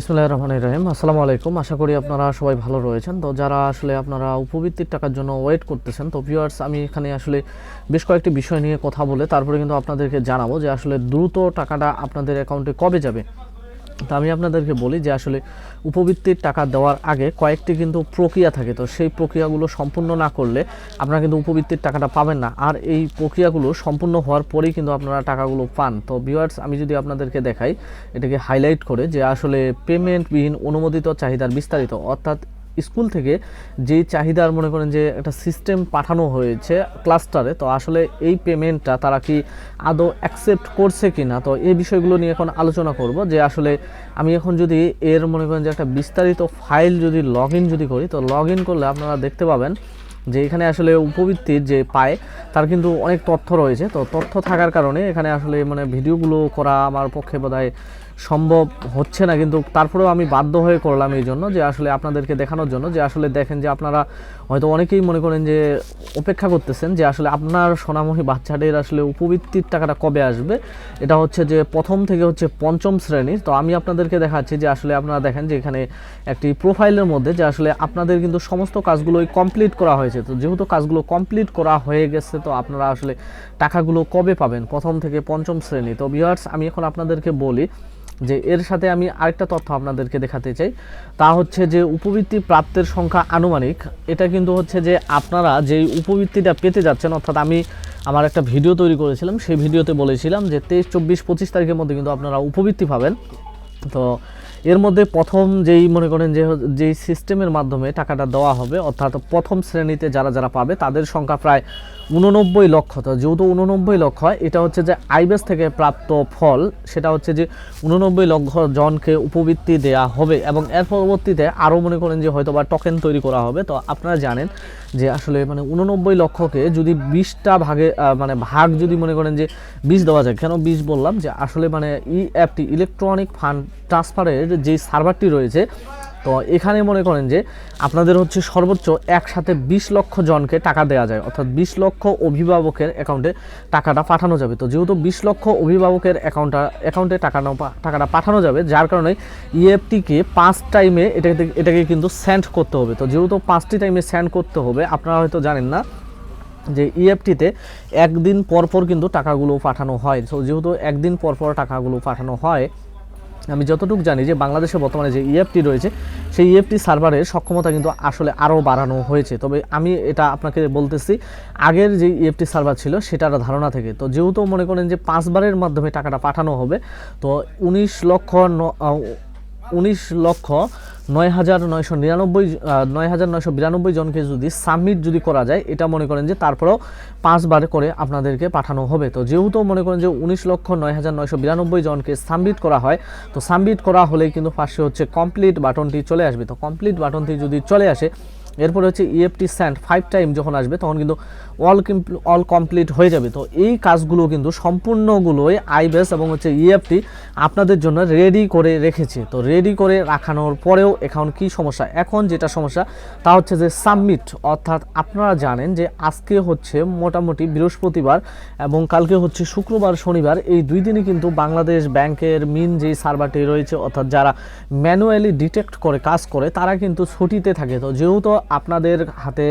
বিসমুল্লাহ রহমান রহিম। আসসালামু আলাইকুম আশা করি আপনারা সবাই ভালো রয়েছেন। তো যারা আসলে আপনারা উপবৃত্তির টাকার জন্য ওয়েট করতেছেন, তো ভিউয়ার্স আমি এখানে আসলে বেশ কয়েকটি বিষয় নিয়ে কথা বলে তারপরে কিন্তু আপনাদেরকে জানাব যে আসলে দ্রুত টাকাটা আপনাদের অ্যাকাউন্টে কবে যাবে। তো আমি আপনাদেরকে বলি যে আসলে উপবৃত্তির টাকা দেওয়ার আগে কয়েকটি কিন্তু প্রক্রিয়া থাকে। তো সেই প্রক্রিয়াগুলো সম্পূর্ণ না করলে আপনারা কিন্তু উপবৃত্তির টাকাটা পাবেন না। আর এই প্রক্রিয়াগুলো সম্পূর্ণ হওয়ার পরেই কিন্তু আপনারা টাকাগুলো পান। তো ভিউয়ার্স আমি যদি আপনাদেরকে দেখাই, এটাকে হাইলাইট করে যে আসলে পেমেন্টবিহীন অনুমোদিত চাহিদার বিস্তারিত, অর্থাৎ স্কুল থেকে যেই চাহিদার মনে করেন যে একটা সিস্টেম পাঠানো হয়েছে ক্লাস্টারে তো আসলে এই পেমেন্টটা তারা কি আদৌ অ্যাকসেপ্ট করছে কি না তো এই বিষয়গুলো নিয়ে এখন আলোচনা করব যে আসলে আমি এখন যদি এর মনে করেন যে একটা বিস্তারিত ফাইল যদি লগ যদি করি, তো লগ করলে আপনারা দেখতে পাবেন যে এখানে আসলে উপবৃত্তির যে পায়, তার কিন্তু অনেক তথ্য রয়েছে। তো তথ্য থাকার কারণে এখানে আসলে মানে ভিডিওগুলো করা আমার পক্ষে বোধহয় সম্ভব হচ্ছে না, কিন্তু তারপরেও আমি বাধ্য হয়ে করলাম এই জন্য যে আসলে আপনাদেরকে দেখানোর জন্য, যে আসলে দেখেন যে আপনারা হয়তো অনেকেই মনে করেন যে অপেক্ষা করতেছেন যে আসলে আপনার সোনামণি বাচ্চাদের আসলে উপবৃত্তির টাকাটা কবে আসবে। এটা হচ্ছে যে প্রথম থেকে হচ্ছে পঞ্চম শ্রেণির। তো আমি আপনাদেরকে দেখাচ্ছি যে আসলে আপনারা দেখেন যে এখানে একটি প্রোফাইলের মধ্যে যে আসলে আপনাদের কিন্তু সমস্ত কাজগুলোই কমপ্লিট করা হয়েছে। তো যেহেতু কাজগুলো কমপ্লিট করা হয়ে গেছে, তো আপনারা আসলে টাকাগুলো কবে পাবেন প্রথম থেকে পঞ্চম শ্রেণি? তো ভিউয়ার্স আমি এখন আপনাদেরকে বলি যে এর সাথে আমি আরেকটা তথ্য আপনাদেরকে দেখাতে চাই। তা হচ্ছে যে উপবৃত্তি প্রাপ্তের সংখ্যা আনুমানিক। এটা কিন্তু হচ্ছে যে আপনারা যে উপবৃত্তিটা পেতে যাচ্ছেন, অর্থাৎ আমি আমার একটা ভিডিও তৈরি করেছিলাম, সেই ভিডিওতে বলেছিলাম যে তেইশ, চব্বিশ, পঁচিশ তারিখের মধ্যে কিন্তু আপনারা উপবৃত্তি পাবেন। তো এর মধ্যে প্রথম যেই মনে করেন যে যেই সিস্টেমের মাধ্যমে টাকাটা দেওয়া হবে, অর্থাৎ প্রথম শ্রেণীতে যারা যারা পাবে তাদের সংখ্যা প্রায় উননব্বই লক্ষ। তো যেহেতু উননব্বই লক্ষ হয়, এটা হচ্ছে যে আইবেস থেকে প্রাপ্ত ফল, সেটা হচ্ছে যে উননব্বই লক্ষ জনকে উপবৃত্তি দেয়া হবে এবং এর পরবর্তীতে আরও মনে করেন যে হয়তো বা টোকেন তৈরি করা হবে। তো আপনারা জানেন যে আসলে মানে উননব্বই লক্ষকে যদি বিশটা ভাগে মানে ভাগ যদি মনে করেন যে বিশ দেওয়া যায়, কেন বিশ বললাম? যে আসলে মানে ই অ্যাপটি ইলেকট্রনিক ফান্ড ট্রান্সফারের যে সার্ভারটি রয়েছে তো এখানে মনে করেন যে আপনাদের হচ্ছে সর্বোচ্চ একসাথে বিশ লক্ষ জনকে টাকা দেওয়া যায়। অর্থাৎ বিশ লক্ষ অভিভাবকের অ্যাকাউন্টে টাকাটা পাঠানো যাবে। তো যেহেতু বিশ লক্ষ অভিভাবকের অ্যাকাউন্টটা অ্যাকাউন্টে টাকা টাকাটা পাঠানো যাবে, যার কারণে ইএফটিকে পাঁচ টাইমে এটাকে এটাকে কিন্তু সেন্ড করতে হবে। তো যেহেতু পাঁচটি টাইমে সেন্ড করতে হবে, আপনারা হয়তো জানেন না যে ইএফটিতে একদিন পর পর কিন্তু টাকাগুলো পাঠানো হয়। তো যেহেতু একদিন পর পর টাকাগুলো পাঠানো হয় আমি যতটুকু জানি যে বাংলাদেশে বর্তমানে যে ইএফটি রয়েছে, সেই ইএফটি সার্ভারের সক্ষমতা কিন্তু আসলে আরও বাড়ানো হয়েছে। তবে আমি এটা আপনাকে বলতেছি, আগের যে ইএফটি সার্ভার ছিল সেটার ধারণা থেকে। তো যেহেতু মনে করেন যে পাঁচবারের মাধ্যমে টাকাটা পাঠানো হবে, তো উনিশ লক্ষ উনিশ লক্ষ নয় হাজার নয়শো নিরানব্বই নয় হাজার নয়শো বিরানব্বই জনকে যদি সাবমিট যদি করা যায়, এটা মনে করেন যে তারপরেও পাঁচবার করে আপনাদেরকে পাঠানো হবে। তো যেহেতু মনে করেন যে উনিশ লক্ষ নয় হাজার নয়শো বিরানব্বই জনকে সাবমিট করা হয়, তো সাবমিট করা হলে কিন্তু পাশে হচ্ছে কমপ্লিট বাটনটি চলে আসবে। তো কমপ্লিট বাটনটি যদি চলে আসে এরপরে হচ্ছে E ইএফটি স্যান্ড ফাইভ টাইম যখন আসবে, তখন কিন্তু অল অল কমপ্লিট হয়ে যাবে। তো এই কাজগুলো কিন্তু সম্পূর্ণগুলোই আইবেস এবং হচ্ছে ইএফটি আপনাদের জন্য রেডি করে রেখেছে। তো রেডি করে রাখানোর পরেও এখন কি সমস্যা? এখন যেটা সমস্যা, তা হচ্ছে যে সাবমিট অর্থাৎ আপনারা জানেন যে আজকে হচ্ছে মোটামুটি বৃহস্পতিবার এবং কালকে হচ্ছে শুক্রবার, শনিবার, এই দুই দিনই কিন্তু বাংলাদেশ ব্যাংকের মিন যেই সার্ভারটি রয়েছে, অর্থাৎ যারা ম্যানুয়ালি ডিটেক্ট করে, কাজ করে, তারা কিন্তু ছুটিতে থাকে। তো যেহেতু আপনাদের হাতে,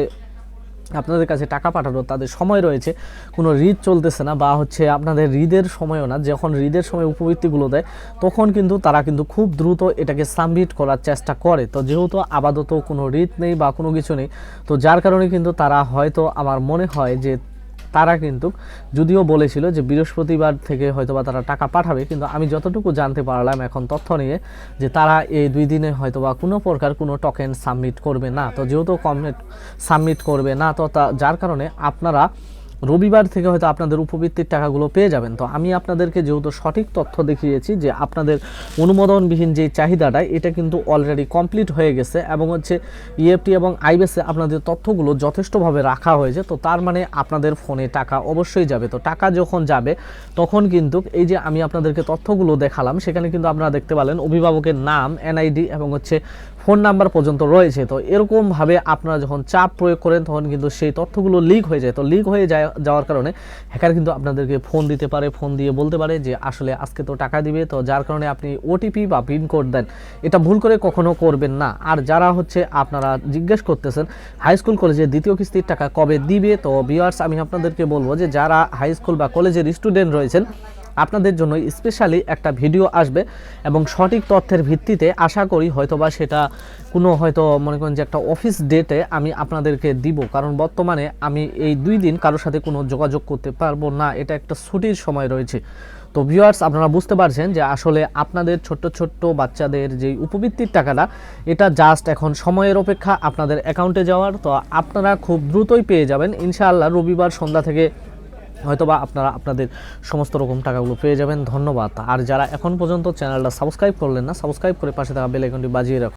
আপনাদের কাছে টাকা পাঠানোর তাদের সময় রয়েছে। কোনো ঋদ চলতেছে না বা হচ্ছে আপনাদের রিদের সময়ও না। যখন রিদের সময় উপবৃত্তিগুলো দেয়, তখন কিন্তু তারা কিন্তু খুব দ্রুত এটাকে সাবমিট করার চেষ্টা করে। তো যেহেতু আপাতত কোনো ঋদ নেই বা কোনো কিছু নেই, তো যার কারণে কিন্তু তারা হয়তো আমার মনে হয় যে তারা কিন্তু যদিও বলেছিল যে বৃহস্পতিবার থেকে হয়তো বা তারা টাকা পাঠাবে, কিন্তু আমি যতটুকু জানতে পারলাম এখন তথ্য নিয়ে যে তারা এই দুই দিনে হয়তো বা কোনো প্রকার কোনো টোকেন সাবমিট করবে না। তো যেহেতু কমপ্লিট সাবমিট করবে না তা যার কারণে আপনারা রবিবার থেকে হয়তো আপনাদের উপবৃত্তির টাকাগুলো পেয়ে যাবেন। তো আমি আপনাদেরকে যেহেতু সঠিক তথ্য দেখিয়েছি যে আপনাদের অনুমোদনবিহীন যে চাহিদাটা, এটা কিন্তু অলরেডি কমপ্লিট হয়ে গেছে এবং হচ্ছে ইএফটি এবং আইবেসে আপনাদের তথ্যগুলো যথেষ্টভাবে রাখা হয়েছে। তো তার মানে আপনাদের ফোনে টাকা অবশ্যই যাবে। তো টাকা যখন যাবে, তখন কিন্তু এই যে আমি আপনাদেরকে তথ্যগুলো দেখালাম, সেখানে কিন্তু আপনারা দেখতে পেলেন অভিভাবকের নাম এনআইডি এবং হচ্ছে ফোন নাম্বার পর্যন্ত রয়েছে। তো এরকমভাবে আপনারা যখন চাপ প্রয়োগ করেন, তখন কিন্তু সেই তথ্যগুলো লিক হয়ে যায়। তো লিক হয়ে যায়, যাওয়ার কারণে হ্যাকার কিন্তু আপনাদেরকে ফোন দিতে পারে ফোন দিয়ে বলতে পারে যে, আসলে আজকে তো টাকা দিবে। তো যার কারণে আপনি ওটিপি বা পিন কোড দেন। এটা ভুল করে কখনো করবেন না। আর যারা হচ্ছে আপনারা জিজ্ঞেস করতেছেন, হাই স্কুল কলেজে দ্বিতীয় কিস্তির টাকা কবে দিবে? তো বিয়ার্স আমি আপনাদেরকে বলব যে, যারা হাই স্কুল বা কলেজের স্টুডেন্ট রয়েছেন আপনাদের জন্য স্পেশালি একটা ভিডিও আসবে এবং সঠিক তথ্যের ভিত্তিতে আশা করি হয়তোবা সেটা কোনো হয়তো মনে করেন যে একটা অফিস ডেটে আমি আপনাদেরকে দিব। কারণ বর্তমানে আমি এই দুই দিন কারোর সাথে কোনো যোগাযোগ করতে পারব না, এটা একটা ছুটির সময় রয়েছে। তো ভিউয়ার্স আপনারা বুঝতে পারছেন যে আসলে আপনাদের ছোট্ট ছোট্ট বাচ্চাদের যেই উপবৃত্তির টাকাটা, এটা জাস্ট এখন সময়ের অপেক্ষা আপনাদের অ্যাকাউন্টে যাওয়ার। তো আপনারা খুব দ্রুতই পেয়ে যাবেন। ইনশাআল্লাহ রবিবার সন্ধ্যা থেকে হয়তোবা আপনারা আপনাদের সমস্ত রকম টাকাগুলো পেয়ে যাবেন। ধন্যবাদ। আর যারা এখন পর্যন্ত চ্যানেলটা সাবস্ক্রাইব করলেন না, সাবস্ক্রাইব করে পাশে থাকা বেল আইকনটি বাজিয়ে রাখুন।